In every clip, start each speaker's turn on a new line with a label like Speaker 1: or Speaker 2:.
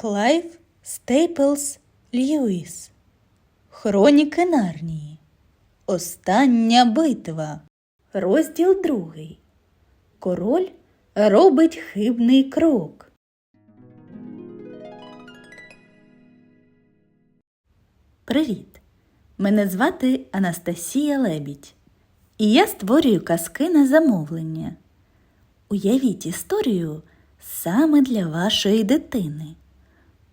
Speaker 1: Клайв Стейплс Льюіс. Хроніки Нарнії. Остання битва. Розділ другий. Король робить хибний крок. Привіт! Мене звати Анастасія Лебідь. І я створюю казки на замовлення. Уявіть історію саме для вашої дитини,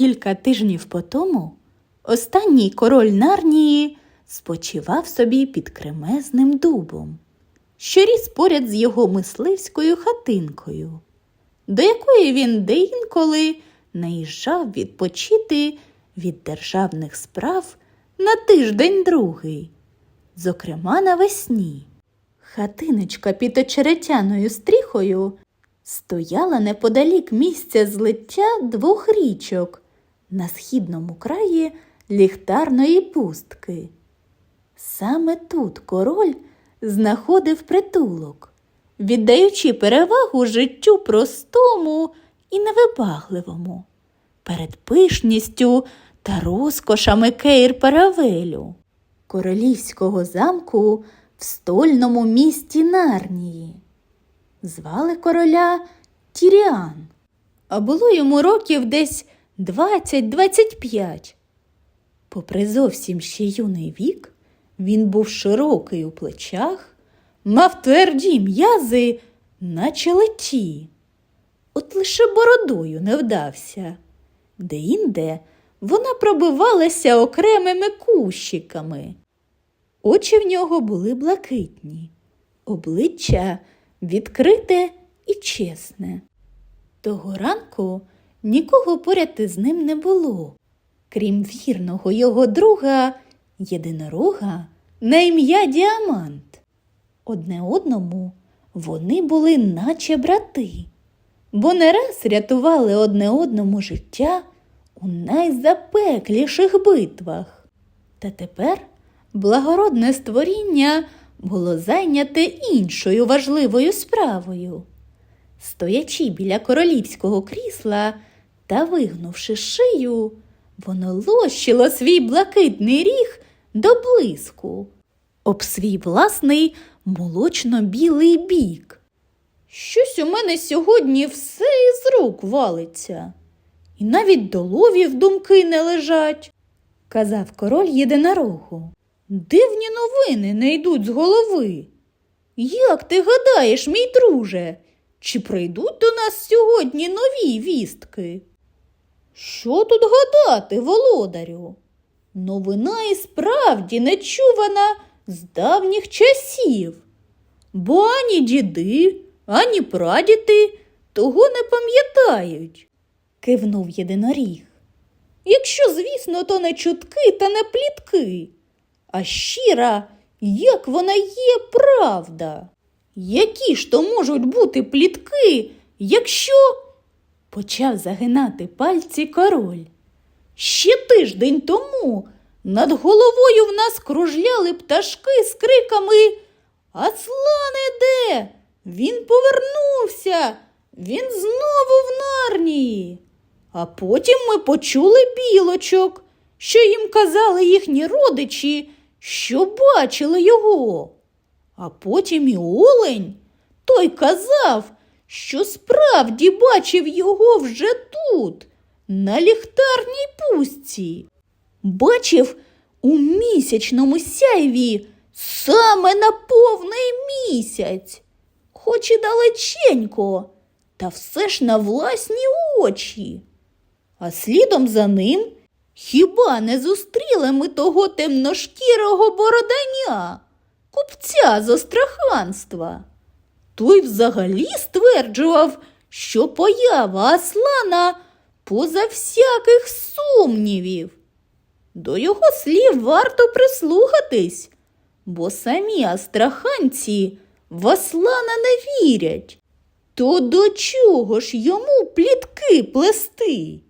Speaker 1: Кілька тижнів по тому останній король Нарнії спочивав собі під кремезним дубом, що ріс поряд з його мисливською хатинкою, до якої він деінколи наїжджав відпочити від державних справ на тиждень другий, зокрема навесні. Хатиночка під очеретяною стріхою стояла неподалік місця злиття двох річок на східному краї ліхтарної пустки. Саме тут король знаходив притулок, віддаючи перевагу життю простому і невибагливому, перед пишністю та розкошами Кейр Паравелю, королівського замку в стольному місті Нарнії. Звали короля Тіріан, а було йому років десь 20-25. Попри зовсім ще юний вік, він був широкий у плечах, мав тверді м'язи, наче леті. От лише бородою не вдався. Де-інде вона пробивалася окремими кущиками. Очі в нього були блакитні, обличчя відкрите і чесне. Того ранку нікого поряд із ним не було, крім вірного його друга, єдинорога на ім'я Діамант. Одне одному вони були наче брати, бо не раз рятували одне одному життя у найзапекліших битвах. Та тепер благородне створіння було зайняте іншою важливою справою. Стоячи біля королівського крісла та вигнувши шию, воно лощило свій блакитний ріг до блиску, об свій власний молочно-білий бік. Щось у мене сьогодні все із рук валиться, і навіть до ловів думки не лежать, казав король єдинорогу. Дивні новини не йдуть з голови. Як ти гадаєш, мій друже, чи прийдуть до нас сьогодні нові вістки? Що тут гадати, володарю? Новина і справді нечувана з давніх часів, бо ані діди, ані прадіди того не пам'ятають, кивнув єдиноріг. Якщо, звісно, то не чутки та не плітки, а щира, як вона є правда. Які ж то можуть бути плітки, якщо. Почав загинати пальці король. Ще тиждень тому над головою в нас кружляли пташки з криками Аслан іде! Він повернувся, він знову в нарнії. А потім ми почули білочок, що їм казали їхні родичі, що бачили його. А потім і олень. Той казав, що справді бачив його вже тут, на ліхтарній пустці. Бачив у місячному сяйві саме на повний місяць, хоч і далеченько, та все ж на власні очі. А слідом за ним хіба не зустріли ми того темношкірого бороданя, купця з остраханства? Той взагалі стверджував, що поява Аслана поза всяких сумнівів. До його слів варто прислухатись, бо самі астраханці в Аслана не вірять. То до чого ж йому плітки плести?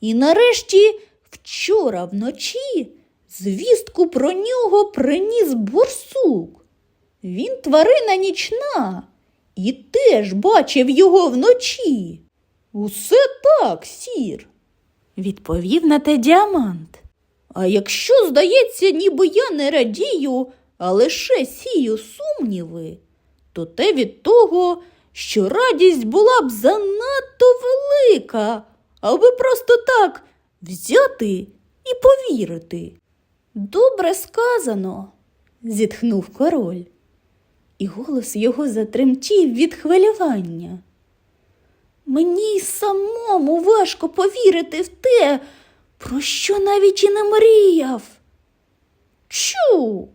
Speaker 1: І нарешті вчора вночі звістку про нього приніс борсук. Він тварина нічна і теж бачив його вночі. Усе так, сір, відповів на те діамант. А якщо здається, ніби я не радію, а лише сію сумніви, то те від того, що радість була б занадто велика, аби просто так взяти і повірити. Добре сказано, зітхнув король, і голос його затремтів від хвилювання. Мені самому важко повірити в те, про що навіть і не мріяв. Чу.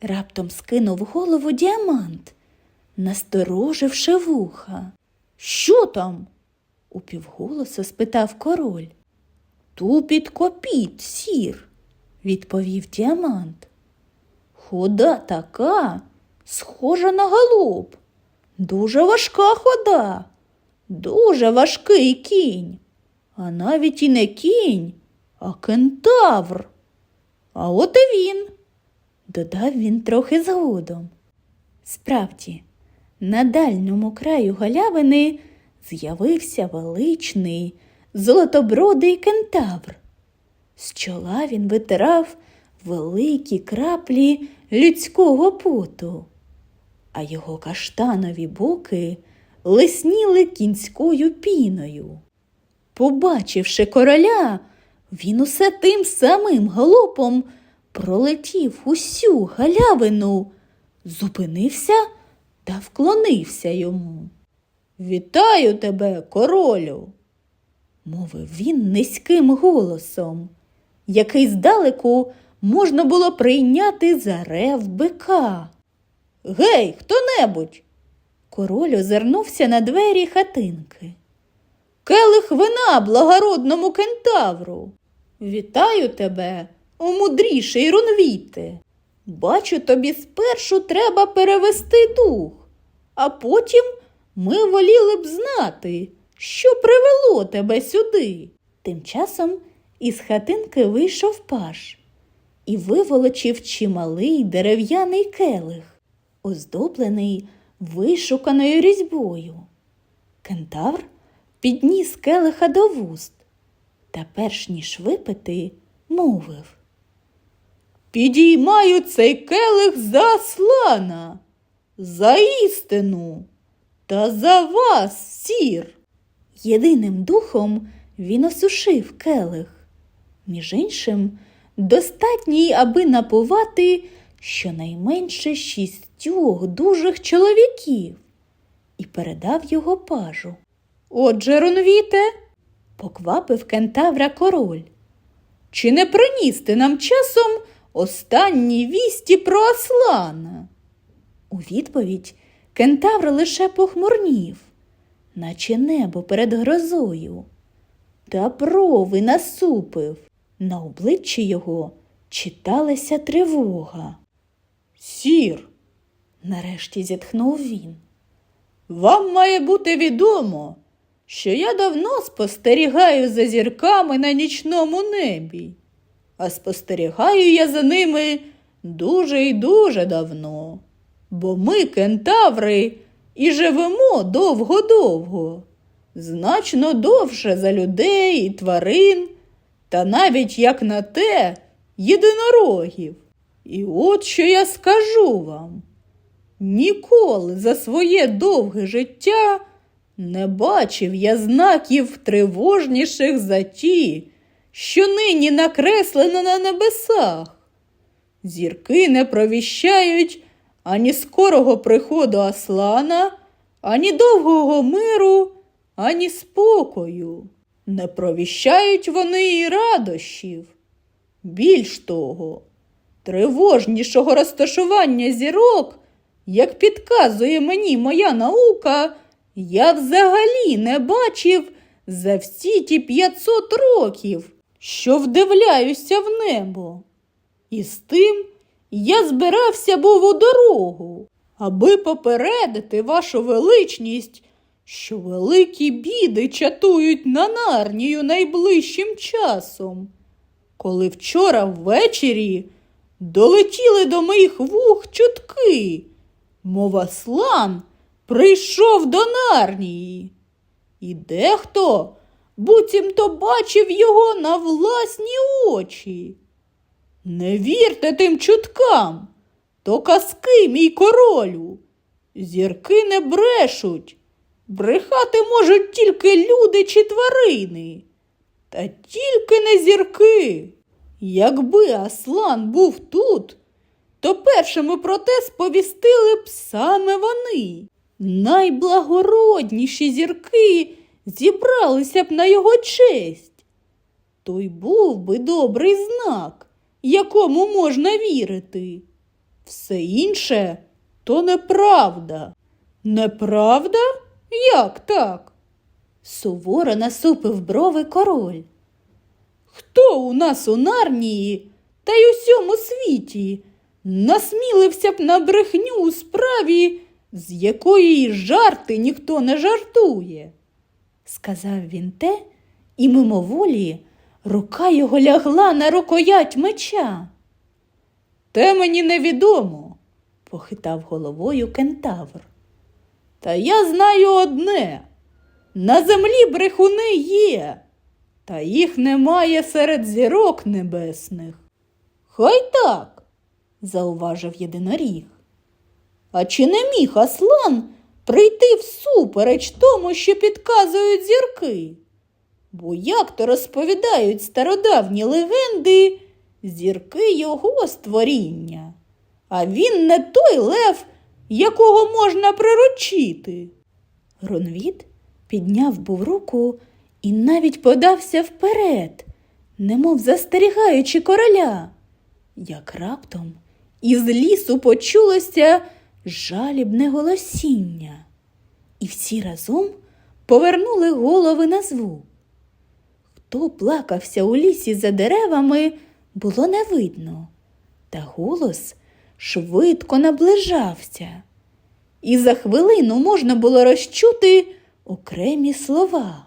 Speaker 1: раптом скинув голову діамант, настороживши вуха. Що там? упівголоса спитав король. Тупіт копіт, сір, відповів діамант. Хода така, схожа на галоп. Дуже важка хода, дуже важкий кінь, а навіть і не кінь, а кентавр. А от і він, додав він трохи згодом. Справді, на дальньому краю галявини з'явився величний золотобродий кентавр. З чола він витирав великі краплі людського поту, а його каштанові боки лисніли кінською піною. Побачивши короля, він усе тим самим галопом пролетів усю галявину, зупинився та вклонився йому. Вітаю тебе, королю, мовив він низьким голосом, який здалеку можна було прийняти за рев бика. Гей, хто-небудь. Король озирнувся на двері хатинки. Келих вина благородному кентавру. Вітаю тебе, о мудріший Рунвіте. Бачу, тобі спершу треба перевести дух, а потім ми воліли б знати, що привело тебе сюди. Тим часом із хатинки вийшов паш і виволочив чималий дерев'яний келих, оздоблений вишуканою різьбою. Кентавр підніс келиха до вуст та, перш ніж випити, мовив. Підіймаю цей келих за Аслана, за істину та за вас, сір. Єдиним духом він осушив келих. Між іншим, достатній, аби напувати щонайменше шістьох дужих чоловіків, і передав його пажу. Отже, Ронвіте, поквапив кентавра король. Чи не приніс ти нам часом останні вісті про Аслана? У відповідь кентавр лише похмурнів, наче небо перед грозою, та брови насупив. На обличчі його читалася тривога. Сір, нарешті зітхнув він. Вам має бути відомо, що я давно спостерігаю за зірками на нічному небі, а спостерігаю я за ними дуже і дуже давно, бо ми, кентаври, і живемо довго-довго, значно довше за людей і тварин, та навіть як на те, єдинорогів. І от що я скажу вам. Ніколи за своє довге життя не бачив я знаків тривожніших за ті, що нині накреслено на небесах. Зірки не провіщають ані скорого приходу Аслана, ані довгого миру, ані спокою. Не провіщають вони і радощів. Більш того, тривожнішого розташування зірок, як підказує мені моя наука, я взагалі не бачив за всі ті 500 років, що вдивляюся в небо. І з тим я збирався був у дорогу, аби попередити вашу величність, що великі біди чатують на нарнію найближчим часом. Коли вчора ввечері долетіли до моїх вух чутки, мов Аслан прийшов до нарнії. І дехто буцімто бачив його на власні очі. Не вірте тим чуткам, то казки, мій королю. Зірки не брешуть. Брехати можуть тільки люди чи тварини. Та тільки не зірки. Якби Аслан був тут, то першими про те сповістили б саме вони. Найблагородніші зірки зібралися б на його честь. То й був би добрий знак, якому можна вірити. Все інше то неправда. Неправда? Як так? Суворо насупив брови король. Хто у нас у Нарнії та й усьому світі насмілився б на брехню у справі, з якої жарти ніхто не жартує? Сказав він те, і мимоволі рука його лягла на рукоять меча. Те мені невідомо, похитав головою кентавр. Та я знаю одне. На землі брехуни є, та їх немає серед зірок небесних. Хай так, зауважив єдиноріг. А чи не міг Аслан прийти всупереч тому, що підказують зірки? Бо як то розповідають стародавні легенди, зірки його створіння, а він не той лев, якого можна приручити. Ронвід підняв був руку і навіть подався вперед, немов застерігаючи короля. Як раптом із лісу почулося жалібне голосіння, і всі разом повернули голови на звук. Хто плакався у лісі за деревами, було не видно, та голос швидко наближався, і за хвилину можна було розчути окремі слова.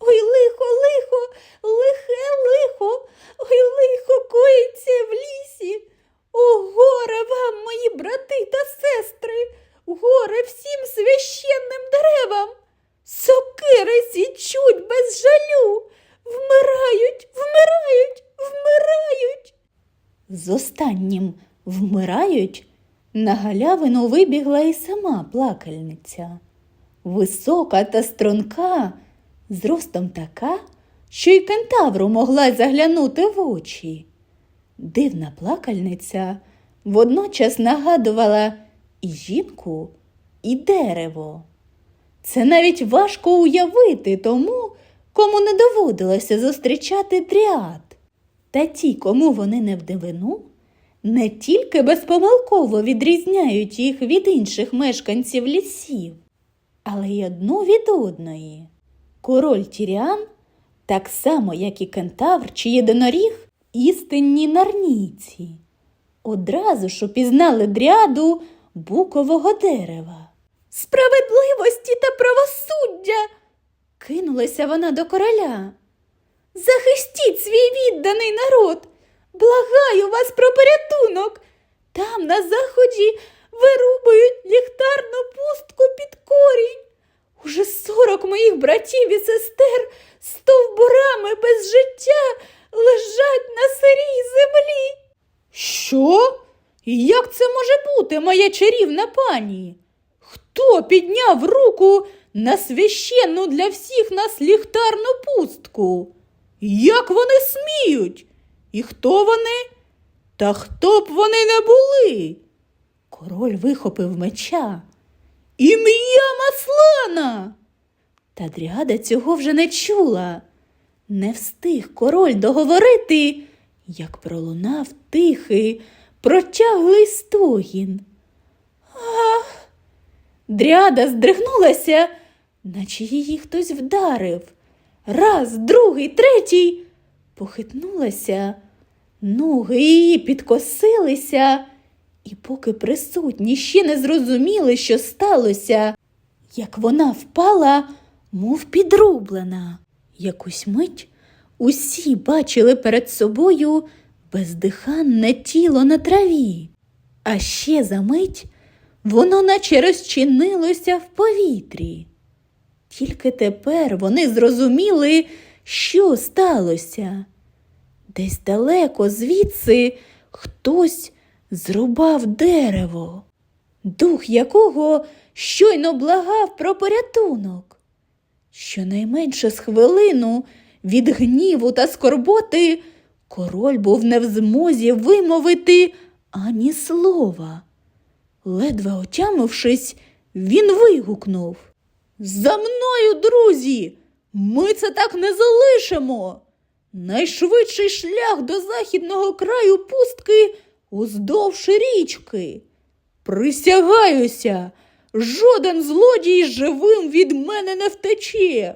Speaker 1: Ой, лихо, лихо, лихе лихо, ой, лихо коїться в лісі. О, горе вам, мої брати та сестри, горе всім священним деревам. Сокири січуть без жалю, вмирають, вмирають, вмирають. З останнім вмирають на галявину вибігла і сама плакальниця. Висока та струнка, зростом така, що й кентавру могла заглянути в очі. Дивна плакальниця водночас нагадувала і жінку, і дерево. Це навіть важко уявити тому, кому не доводилося зустрічати дріад. Та ті, кому вони не в дивину, не тільки безпомилково відрізняють їх від інших мешканців лісів, але й одну від одної. Король Тіріан, так само, як і кентавр чи єдиноріг, істинні нарнійці. Одразу ж упізнали дряду букового дерева. Справедливості та правосуддя. кинулася вона до короля. Захистіть свій відданий народ. Благаю вас про порятунок. Там на заході вирубують ліхтарну пустку під корінь. Уже сорок моїх братів і сестер стовбурами без життя лежать на сирій землі. Що? І як це може бути, моя чарівна пані? Хто підняв руку на священну для всіх нас ліхтарну пустку? Як вони сміють? І хто вони? Та хто б вони не були? Король вихопив меча. Ім'я Маслана. Та дряда цього вже не чула. Не встиг король договорити, як пролунав тихий, протяглий стогін. Ах! Дряда здригнулася наче її хтось вдарив. Раз, другий, третій. Похитнулася, ноги її підкосилися, і поки присутні ще не зрозуміли, що сталося, як вона впала, мов підрублена. Якусь мить усі бачили перед собою бездиханне тіло на траві, а ще за мить воно наче розчинилося в повітрі. Тільки тепер вони зрозуміли, що сталося. Десь далеко звідси хтось зрубав дерево, дух якого щойно благав про порятунок. Щонайменше з хвилину від гніву та скорботи король був не в змозі вимовити ані слова. Ледве отямившись, він вигукнув За мною, друзі! Ми це так не залишимо. Найшвидший шлях до західного краю пустки уздовж річки. Присягаюся, жоден злодій живим від мене не втече.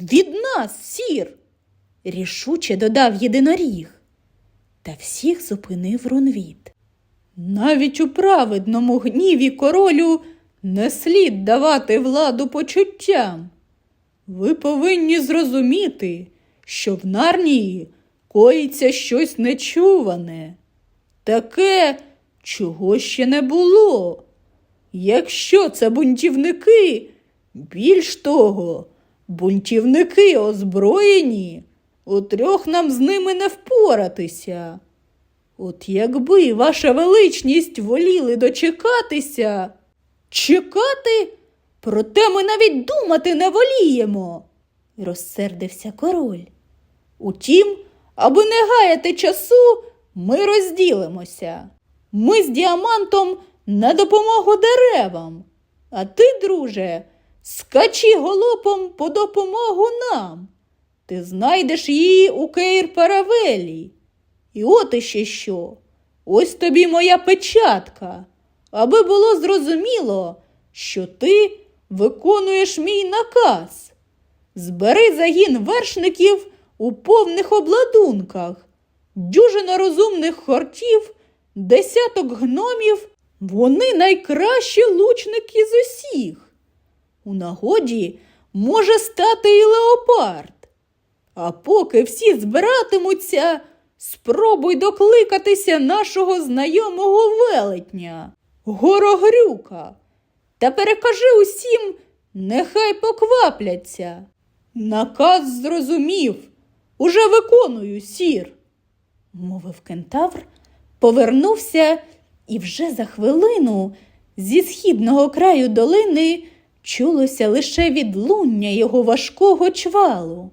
Speaker 1: Від нас, сір, рішуче додав єдиноріг. Та всіх зупинив Рунвіт. Навіть у праведному гніві королю не слід давати владу почуттям. Ви повинні зрозуміти, що в Нарнії коїться щось нечуване, таке, чого ще не було. Якщо це бунтівники, більш того, бунтівники озброєні, у трьох нам з ними не впоратися. От якби ваша величність воліли дочекатися, чекати, проте ми навіть думати не воліємо, розсердився король. Утім, аби не гаяти часу, ми розділимося. Ми з діамантом на допомогу деревам, а ти, друже, скачи голопом по допомогу нам. Ти знайдеш її у Кейр Паравелі. І от іще що. Ось тобі моя печатка, аби було зрозуміло, що ти виконуєш мій наказ. Збери загін вершників у повних обладунках, дюжина розумних хортів, десяток гномів, вони найкращі лучники з усіх. У нагоді може стати і леопард. А поки всі збиратимуться, спробуй докликатися нашого знайомого велетня, Горогрюка, та перекажи усім, нехай поквапляться. Наказ зрозумів, уже виконую, сір, мовив кентавр, повернувся і вже за хвилину зі східного краю долини чулося лише відлуння його важкого чвалу.